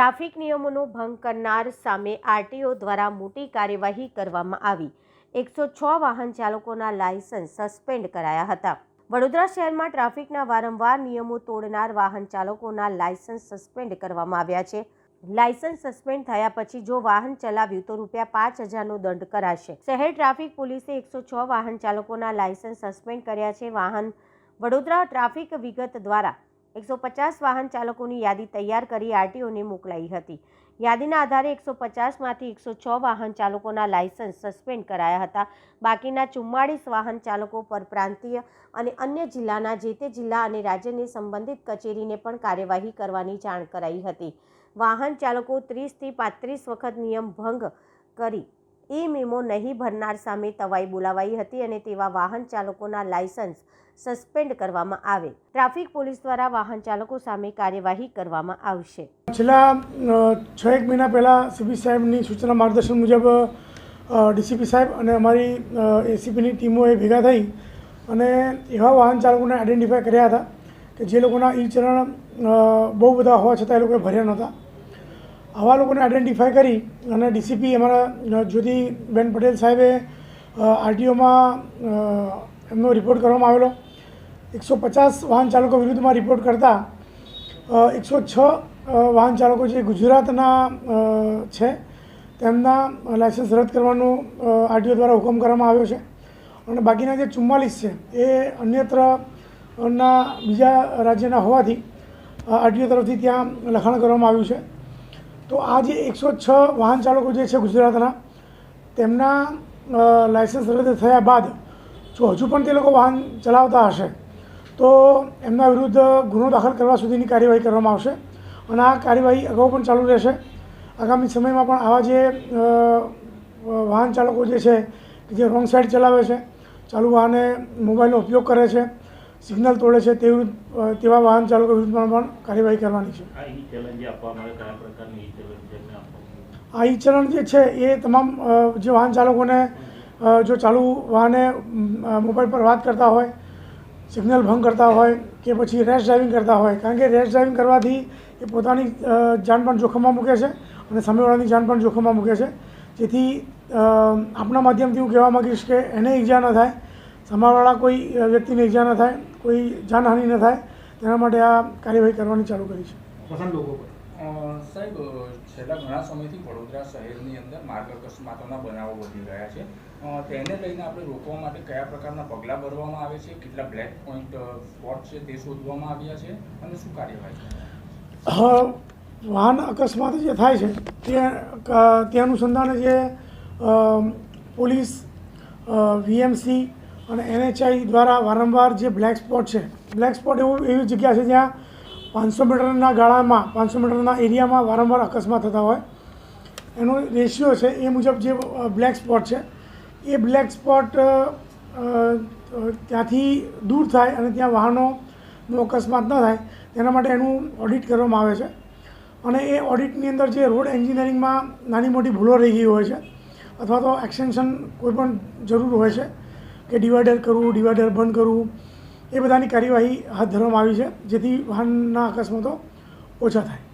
Traffic નિયમોનો ભંગ કરનાર સામે આરટીઓ દ્વારા મોટી કાર્યવાહી કરવામાં આવી. એકસો છ વાહન ચાલકોના લાયસન્સ સસ્પેન્ડ કરાયા હતા. વડોદરા શહેરમાં ટ્રાફિકના વારંવાર નિયમો તોડનાર વાહન ચાલકોના લાયસન્સ સસ્પેન્ડ કરવામાં આવ્યા છે. લાયસન્સ સસ્પેન્ડ થયા પછી જો વાહન ચલાવ્યું તો રૂપિયા પાંચ હજારનો દંડ કરાશે. શહેર ટ્રાફિક પોલીસે એકસો છ વાહન ચાલકોના લાયસન્સ સસ્પેન્ડ કર્યા છે. વાહન વડોદરા ટ્રાફિક વિગત દ્વારા એકસો પચાસ વાહન ચાલકોની યાદી તૈયાર કરી આરટીઓને મોકલાઈ હતી. યાદીના આધારે એકસો પચાસમાંથી એકસો છ વાહન ચાલકોના લાયસન્સ સસ્પેન્ડ કરાયા હતા. બાકીના ચુમ્માળીસ વાહન ચાલકો પરપ્રાંતીય અને અન્ય જિલ્લાના જે તે જિલ્લા અને રાજ્યની સંબંધિત કચેરીને પણ કાર્યવાહી કરવાની જાણ કરાઈ હતી. વાહન ચાલકો ત્રીસથી પાંત્રીસ વખત નિયમ ભંગ કરી ઈ મેમો નહીં ભરનાર સામે તવાઈ બોલાવાઈ હતી અને તેવા વાહન ચાલકોના લાયસન્સ સસ્પેન્ડ કરવામાં આવે. ટ્રાફિક પોલીસ દ્વારા વાહન ચાલકો સામે કાર્યવાહી કરવામાં આવશે. છેલ્લા છ એક મહિના પહેલાં સીપી સાહેબની સૂચના માર્ગદર્શન મુજબ ડીસીપી સાહેબ અને અમારી એસીપીની ટીમોએ ભેગા થઈ અને એવા વાહન ચાલકોને આઈડેન્ટિફાય કર્યા હતા કે જે લોકોના ઈ ચલણ બહુ બધા હોવા છતાં એ લોકોએ ભર્યા નહોતા. આવા લોકોને આઈડેન્ટિફાય કરી અને ડીસીપી અમારા જ્યોતિબેન પટેલ સાહેબે આરટીઓમાં એમનો રિપોર્ટ કરવામાં આવેલો. એકસો પચાસ વાહન ચાલકો વિરુદ્ધમાં રિપોર્ટ કરતાં એકસો છ વાહન ચાલકો જે ગુજરાતના છે, તેમના લાયસન્સ રદ કરવાનો આરટીઓ દ્વારા હુકમ કરવામાં આવ્યો છે. અને બાકીના જે ચુમ્માલીસ છે, એ અન્યત્રના બીજા રાજ્યના હોવાથી આરટીઓ તરફથી ત્યાં લખાણ કરવામાં આવ્યું છે. તો આ જે એકસો છ વાહન ચાલકો જે છે ગુજરાતના, તેમના લાઇસન્સ રદ થયા બાદ જો હજુ પણ તે લોકો વાહન ચલાવતા હશે, તો એમના વિરુદ્ધ ગુનો દાખલ કરવા સુધીની કાર્યવાહી કરવામાં આવશે અને આ કાર્યવાહી અગાઉ પણ ચાલુ રહેશે. આગામી સમયમાં પણ આવા જે વાહન ચાલકો જે છે, કે જે રોંગ સાઈડ ચલાવે છે, ચાલુ વાહને મોબાઈલનો ઉપયોગ કરે છે સિગ્નલ તોડે છે તેવું તેવા વાહન ચાલકો વિરુદ્ધમાં પણ કાર્યવાહી કરવાની છે. આ ઈ ચલણ જે છે એ તમામ જે વાહન ચાલકોને જો ચાલુ વાહને મોબાઈલ પર વાત કરતા હોય સિગ્નલ ભંગ કરતા હોય કે પછી રેશ ડ્રાઇવિંગ કરતા હોય કારણ કે રેશ ડ્રાઇવિંગ કરવાથી એ પોતાની જાન પણ જોખમમાં મૂકે છે અને સામેવાળાની જાન પણ જોખમમાં મૂકે છે. જેથી આપણા માધ્યમથી હું કહેવા માગીશ કે એને ઈજા ન થાય સામેવાળા કોઈ વ્યક્તિને ઈજા ન થાય. કોઈ જાનહાનિ ન થાય તેના માટે આ કાર્યવાહી કરવાની ચાલુ કરી છે. લોકો સાહેબ છેલ્લા ઘણા સમયથી વડોદરા શહેરની અંદર માર્ગ અકસ્માતોના બનાવો વધી રહ્યા છે. તેને લઈને આપણે રોકવા માટે કયા પ્રકારના પગલાં ભરવામાં આવે છે? કેટલા બ્લેક પોઈન્ટ સ્પોટ છે તે શોધવામાં આવ્યા છે? અને શું કાર્યવાહી વાહન અકસ્માત જે થાય છે તે તે અનુસંધાને જે પોલીસ વીએમસી અને એનએચઆઈ દ્વારા વારંવાર જે બ્લેક સ્પોટ છે બ્લેક સ્પોટ એવું, એવી જગ્યા છે જ્યાં પાંચસો મીટરના ગાળામાં, પાંચસો મીટરના એરિયામાં વારંવાર અકસ્માત થતા હોય. એનો રેશિયો છે એ મુજબ જે બ્લેક સ્પોટ છે, એ બ્લેક સ્પોટ ત્યાંથી દૂર થાય અને ત્યાં વાહનોનો અકસ્માત ન થાય, તેના માટે એનું ઓડિટ કરવામાં આવે છે. અને એ ઓડિટની અંદર જે રોડ એન્જિનિયરિંગમાં નાની મોટી ભૂલો રહી ગઈ હોય છે, અથવા તો એક્સટેન્શન કોઈ પણ જરૂર હોય છે કે ડિવાઈડર કરવું ડિવાઈડર બંધ કરવું, એ બધાની કાર્યવાહી હાથ ધરવામાં આવી છે, જેથી વાહનના અકસ્માતો ઓછા થાય.